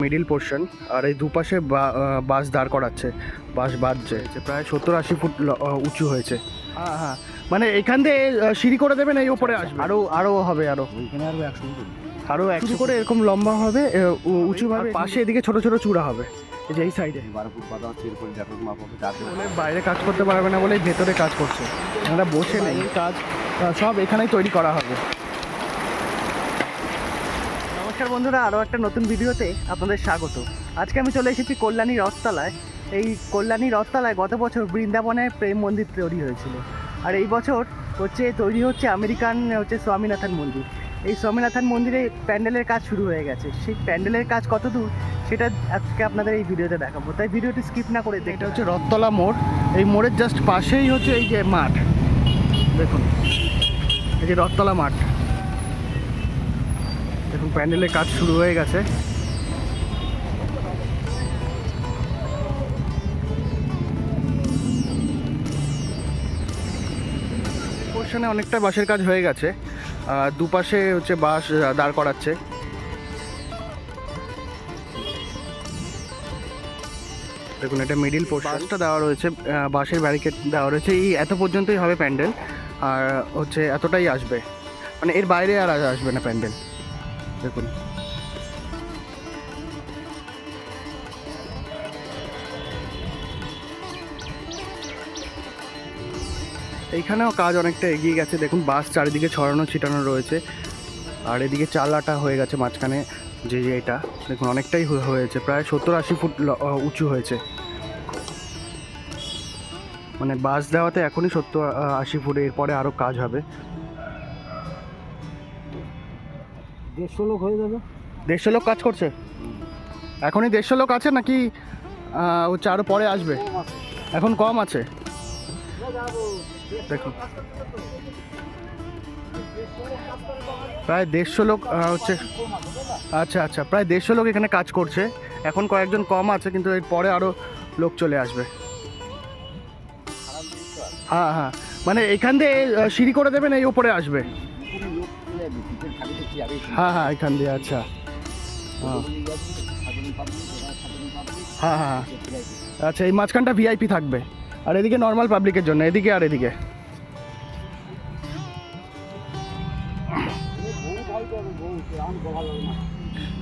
Middle portion আর এই দুপাশে বা- আহ, বাস দাঁড় করাচ্ছে বাস বাঁধছে। যে প্রায় সত্তর আশি ফুট উঁচু হয়েছে। হ্যাঁ হ্যাঁ। মানে এখান দিয়ে সিঁড়ি করে দেবেন এই ওপরে আসবে? আরও আরও হবে আরও আরও একশো করে এরকম লম্বা হবে উঁচু ভাবে পাশে এদিকে ছোট ছোট চূড়া হবে এই যে এই সাইডে বারো ফুট বাঁধা হচ্ছে এরপরে দেখো মাপ হবে যাতে বলে বাইরে কাজ করতে পারবে না বলে ভেতরে কাজ করছে। আমরা বসে নেই। কাজ সব এখানেই তৈরি করা হবে। নমস্কার বন্ধুরা, আরও একটা নতুন ভিডিওতে আপনাদের স্বাগত। আজকে আমি চলে এসেছি কল্যাণী রথতলায়। এই কল্যাণী রথতলায় গত বছর বৃন্দাবনে প্রেম মন্দির তৈরি হয়েছিল। আর এই বছর হচ্ছে, তৈরি হচ্ছে আমেরিকান, হচ্ছে স্বামীনাথন মন্দির। এই স্বামীনাথন মন্দিরে প্যান্ডেলের কাজ শুরু হয়ে গেছে। সেই প্যান্ডেলের কাজ কত দূর সেটা আজকে আপনাদের এই ভিডিওতে দেখাবো। তাই ভিডিওটি স্কিপ না করে দেখতে হচ্ছে রথতলা মোড়। এই মোড়ের জাস্ট পাশেই হচ্ছে এই যে মাঠ। দেখুন, এই যে রথতলা মাঠ। প্যান্ডেলের কাজ শুরু হয়ে গেছে। পোর্শনে অনেকটা বাঁশের কাজ হয়ে গেছে। আর দুপাশে হচ্ছে বাঁশ দাঁড় করাচ্ছে। দেখুন এটা মিডিল পোর্শনটা দেওয়া রয়েছে বাঁশের ব্যারিকেড দেওয়া রয়েছে। এই এত পর্যন্তই হবে প্যান্ডেল আর হচ্ছে এতটাই আসবে। মানে এর বাইরে আর আসবে না প্যান্ডেল। দেখুন। এইখানেও কাজ অনেকটা এগিয়ে গেছে। দেখুন, বাস চারিদিকে ছড়ানো ছিটানো রয়েছে। আর এদিকে চালাটা হয়ে গেছে মাঝখানে যে এটা। দেখুন, অনেকটাই হয়েছে। প্রায় সত্তর আশি ফুট উঁচু হয়েছে। মানে বাস দেওয়াতে এখনই সত্তর আশি ফুট, এরপরে আরও কাজ হবে। দেড়শো লোক হয়ে যাবে। দেড়শো লোক কাজ করছে? এখনই দেড়শো লোক আছে নাকি হচ্ছে আরও পরে আসবে? এখন কম আছে। দেখুন। প্রায় দেড়শো লোক হচ্ছে আচ্ছা আচ্ছা প্রায় দেড়শো লোক এখানে কাজ করছে। এখন কয়েকজন কম আছে, কিন্তু এর পরে আরও লোক চলে আসবে। হ্যাঁ হ্যাঁ। মানে এখান দিয়ে সিঁড়ি করে দেবেন, এই ওপরে আসবে? হ্যাঁ হ্যাঁ এখান দিয়ে আচ্ছা। হ্যাঁ। হ্যাঁ হ্যাঁ আচ্ছা এই মাঝখানটা ভিআইপি থাকবে। আর এদিকে নর্মাল পাবলিকের জন্য, এদিকে আর এদিকে।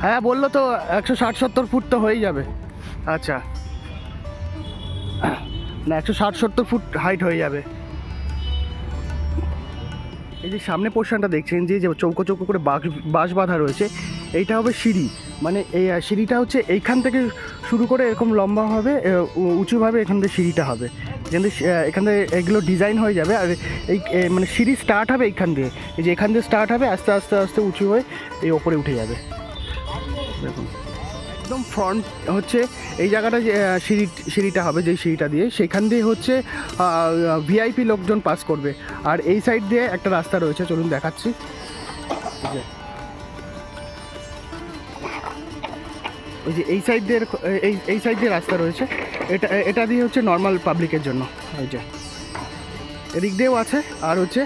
হ্যাঁ বলল তো, একশো ষাট, সত্তর ফুট তো হয়েই যাবে। আচ্ছা। না, একশো ষাট, সত্তর ফুট হাইট হয়ে যাবে। এই যে সামনে পোর্শনটা দেখছেন যে যে চৌকো চৌকো করে বাঁশ বাঁধা রয়েছে, এইটা হবে সিঁড়ি। মানে এই সিঁড়িটা হচ্ছে এইখান থেকে শুরু করে এরকম লম্বা হবে উঁচুভাবে এখান থেকে সিঁড়িটা হবে। এখান থেকে এখান থেকে এগুলো ডিজাইন হয়ে যাবে, আর এই মানে সিঁড়ি স্টার্ট হবে এইখান দিয়ে। এই যে এখান দিয়ে স্টার্ট হবে, আস্তে আস্তে আস্তে উঁচু হয়ে এই ওপরে উঠে যাবে। দেখুন। একদম ফ্রন্ট হচ্ছে এই জায়গাটা যে সিঁড়ি, সিঁড়িটা হবে যেই সিঁড়িটা দিয়ে, সেখান দিয়ে হচ্ছে ভিআইপি লোকজন পাস করবে। আর এই সাইড দিয়ে একটা রাস্তা রয়েছে, চলুন দেখাচ্ছি। ওই যে, এই সাইড দিয়ে, এই এই সাইড দিয়ে রাস্তা রয়েছে। এটা এটা দিয়ে হচ্ছে নর্মাল পাবলিকের জন্য। ওই যে, এদিক দিয়েও আছে, আর হচ্ছে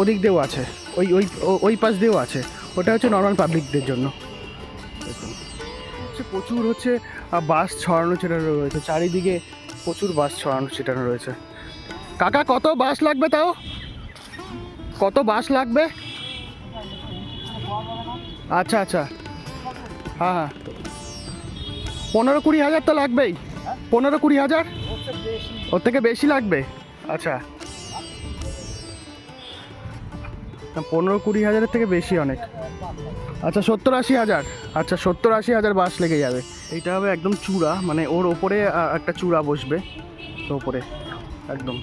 ওদিক দিয়েও আছে। ওই ওই ওই পাশ দিয়েও আছে। ওটা হচ্ছে নর্মাল পাবলিকদের জন্য। প্রচুর হচ্ছে বাস ছড়ানো ছিটানো রয়েছে। চারিদিকে প্রচুর বাস ছড়ানো ছিটানো রয়েছে। কাকা, কত বাস লাগবে তাও? কত বাস লাগবে? আচ্ছা আচ্ছা। হ্যাঁ হ্যাঁ। পনেরো কুড়ি হাজার তো লাগবেই। পনেরো কুড়ি হাজার? ওর থেকে বেশি লাগবে। আচ্ছা। পনেরো কুড়ি হাজারের থেকে বেশি অনেক। আচ্ছা সত্তর আশি হাজার। আচ্ছা সত্তর আশি হাজার বাস লেগে যাবে। এইটা হবে একদম চূড়া মানে ওর ওপরে একটা চূড়া বসবে। তো ওপরে, একদম।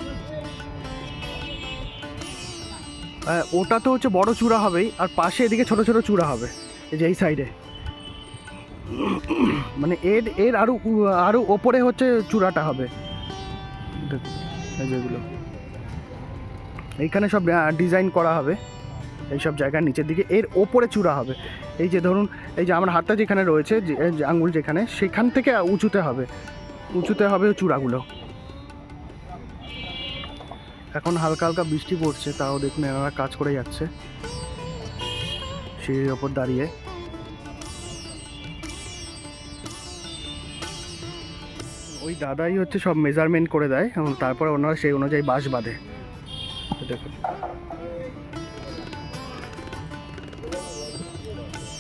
ওটা তো হচ্ছে বড় চূড়া হবেই, আর পাশে এদিকে ছোট ছোট চূড়া হবে, এই যে এই সাইডে। মানে এর এর আরও, উ- আরও ওপরে হচ্ছে চূড়াটা হবে। যেগুলো এইখানে সব ডিজাইন করা হবে। এই সব জায়গার নিচের দিকে, এর ওপরে চূড়া হবে। এই যে ধরুন, এই যে আমার হাতটা যেখানে রয়েছে, যে আঙুল যেখানে, সেখান থেকে উঁচুতে হবে। উঁচুতে হবে চূড়াগুলো। এখন হালকা হালকা বৃষ্টি পড়ছে, তাও দেখুন এনারা কাজ করে যাচ্ছে। সিঁড়ির ওপর দাঁড়িয়ে। ওই দাদাই হচ্ছে সব মেজারমেন্ট করে দেয়, এবং তারপরে ওনারা সেই অনুযায়ী বাঁশ বাঁধে। দেখুন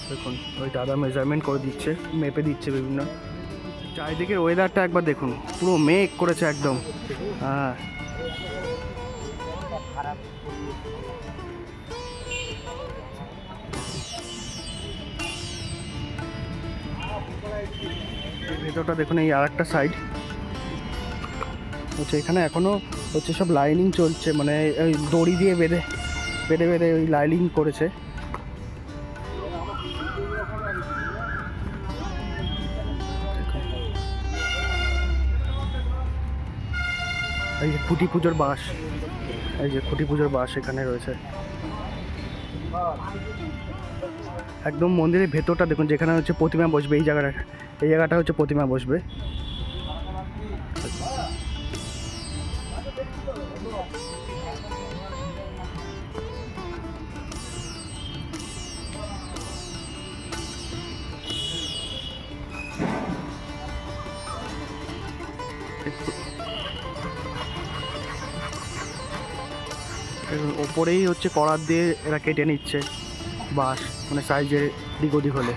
দেখুন, ওই দাদা মেজারমেন্ট করে দিচ্ছে, মেপে দিচ্ছে বিভিন্ন। চারিদিকের ওয়েদারটা একবার দেখুন, পুরো মেঘ করেছে একদম। হ্যাঁ। ভেতরটা দেখুন, এই আর একটা সাইড হচ্ছে এখানে এখনও হচ্ছে সব লাইনিং চলছে মানে ওই দড়ি দিয়ে বেঁধে বেঁধে বেঁধে ওই লাইনিং করেছে। এই যে খুঁটি পুজোর বাঁশ, এই যে খুঁটি পুজোর বাঁশ এখানে রয়েছে। একদম মন্দিরের ভেতরটা দেখুন, যেখানে হচ্ছে প্রতিমা বসবে, এই জায়গাটা এই জায়গাটা হচ্ছে প্রতিমা বসবে। ওপরেই হচ্ছে করার দিয়ে এরা কেটে নিচ্ছে বাস মানে সাইজের দিক ওদিক হলে।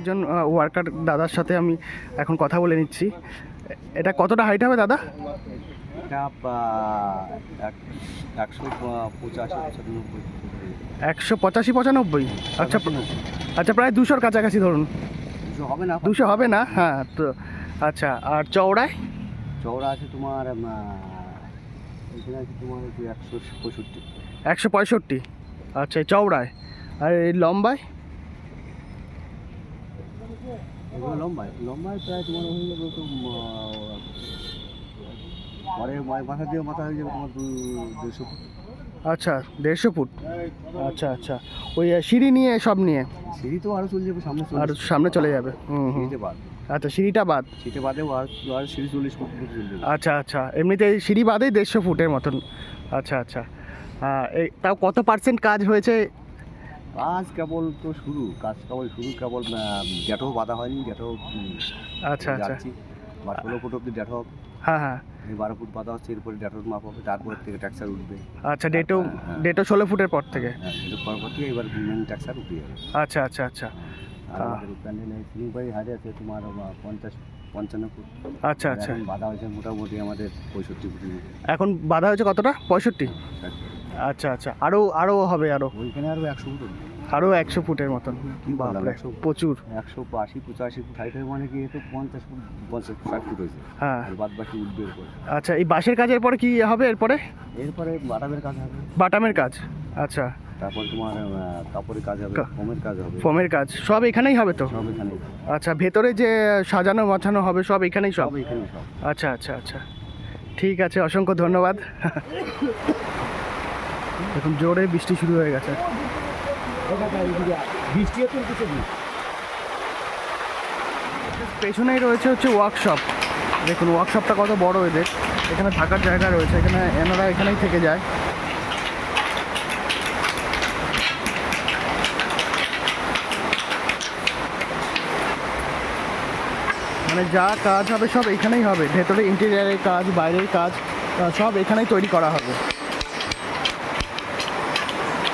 একজন ওয়ার্কার দাদার সাথে আমি এখন কথা বলে নিচ্ছি। এটা কতটা হাইট হবে দাদা? এক- একশো পঁচাশি পঁচানব্বই। আচ্ছা আচ্ছা প্রায় দুশোর কাছাকাছি ধরুন। দুশো হবে না? দুশো হবে না? হ্যাঁ তো আচ্ছা আর চওড়ায়? চওড়া আছে তোমার তোমার একশো পঁয়ষট্টি। একশো পঁয়ষট্টি। আচ্ছা এই চওড়ায়। আর এই লম্বায়? এগুলো লম্বায় লম্বায় প্রায় তোমার হয়ে যাবে তো পরে মাথা দিয়ে মাথা হয়ে যাবে তোমার দেড়শো ফুট। আচ্ছা দেড়শো ফুট? আচ্ছা আচ্ছা। ওই সিঁড়ি নিয়ে সব নিয়ে? সিঁড়ি তো আরও চলে যাবে সামনে আর সামনে চলে যাবে। হুম হুম। বাদ। আচ্ছা সিঁড়িটা বাদ? সিঁড়িতে বাদেও আর আর সিঁড়ি চল্লিশ ফুট আচ্ছা আচ্ছা। এমনিতে সিঁড়ি বাদেই দেড়শো ফুটের মতন। আচ্ছা আচ্ছা। এই তাও কত পার্সেন্ট কাজ হয়েছে কাজ কেবল তো শুরু কাজ কেবল শুরু কেবল ডেটো বাঁধা হয়নি ডেটো আচ্ছা আচ্ছা। বা ষোলো ফুট অব্দি ডেটো হ্যাঁ হ্যাঁ। এই বারো ফুট বাঁধা হচ্ছে এরপরে ডেটোর মাপ হবে তারপর থেকে ট্যাক্সার উঠবে। আচ্ছা ডেটও হ্যাঁ। ডেটও ষোলো ফুটের পর থেকে? হ্যাঁ এটা পরবর্তী এবার মেন ট্যাক্সার উঠে যাবে। আচ্ছা আচ্ছা আচ্ছা। হাজে আছে তোমার পঞ্চাশ পঞ্চান্ন ফুট। আচ্ছা আচ্ছা। বাঁধা হয়েছে মোটামুটি আমাদের পঁয়ষট্টি মতো। এখন বাধা হয়েছে কতটা? পঁয়ষট্টি। আচ্ছা আচ্ছা। আরও আরও হবে আরও ওইখানে আরও একশো ফুট। আরও একশো ফুটের মতন? প্রচুর। একশো আশি পঁচাশি ফুট। হাইট মানে কি এতে পঞ্চাশ ফুট পঞ্চাশ ষাট ফুট হয়েছে। হ্যাঁ। আর বাদ বাকি উঠবে আচ্ছা এই বাঁশের কাজের পরে কি হবে এরপরে? এরপরে বাটামের কাজ হবে। বাটামের কাজ। আচ্ছা। তারপর তোমার কাপড়ের কাজ হবে ফোমের কাজ হবে। ফোমের কাজ। সব এখানেই হবে তো? সব এখানে আচ্ছা ভেতরে যে সাজানো মাছানো হবে সব এখানেই সব? সব এখানে সব। আচ্ছা আচ্ছা আচ্ছা। ঠিক আছে অসংখ্য ধন্যবাদ। দেখুন জোরে বৃষ্টি শুরু হয়ে গেছে। পেছনেই রয়েছে হচ্ছে ওয়ার্কশপ দেখুন ওয়ার্কশপটা কত বড় এদের। এখানে থাকার জায়গা রয়েছে। এখানে এনারা এখানেই থেকে যায়। মানে যা কাজ হবে সব এখানেই হবে। ভেতরে ইন্টেরিয়ারের কাজ, বাইরের কাজ সব এখানেই তৈরি করা হবে।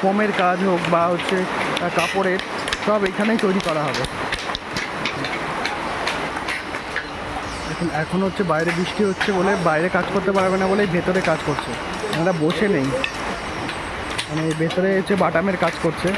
ফোমের কাজ হোক বা হচ্ছে কাপড়ের, সব এখানেই তৈরি করা হবে। এখন এখন হচ্ছে বাইরে বৃষ্টি হচ্ছে বলে বাইরে কাজ করতে পারবে না বলেই ভেতরে কাজ করছে। আমরা বসে নেই। মানে ভেতরে হচ্ছে বাটামের কাজ করছে।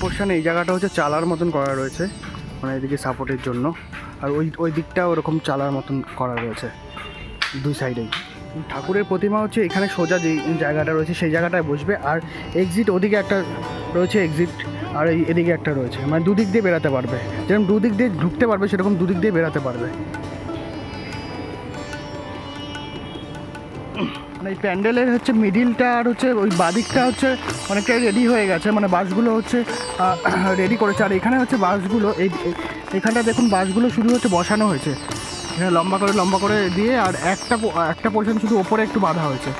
পোর্শন এই জায়গাটা হচ্ছে চালার মতন করা রয়েছে মানে এদিকে সাপোর্টের জন্য। আর ওই ওই দিকটা ওরকম চালার মতন করা রয়েছে, দুই সাইডেই ঠাকুরের প্রতিমা হচ্ছে এখানে সোজা যে জায়গাটা রয়েছে, সেই জায়গাটায় বসবে। আর এক্সিট ওদিকে একটা রয়েছে এক্সিট আর এই এদিকে একটা রয়েছে। মানে দুদিক দিয়ে বেরাতে পারবে। যেরকম দুদিক দিয়ে ঢুকতে পারবে, সেরকম দুদিক দিয়ে বেরাতে পারবে। মানে এই প্যান্ডেলের হচ্ছে মিডিলটা আর হচ্ছে ওই বাদিকটা হচ্ছে অনেকটাই রেডি হয়ে গেছে মানে বাসগুলো হচ্ছে রেডি করেছে। আর এখানে হচ্ছে বাসগুলো, এই এখানটা দেখুন বাসগুলো শুরু হচ্ছে বসানো হয়েছে। এখানে লম্বা করে লম্বা করে দিয়ে আর একটা একটা পোর্শন শুধু ওপরে একটু বাঁধা হয়েছে।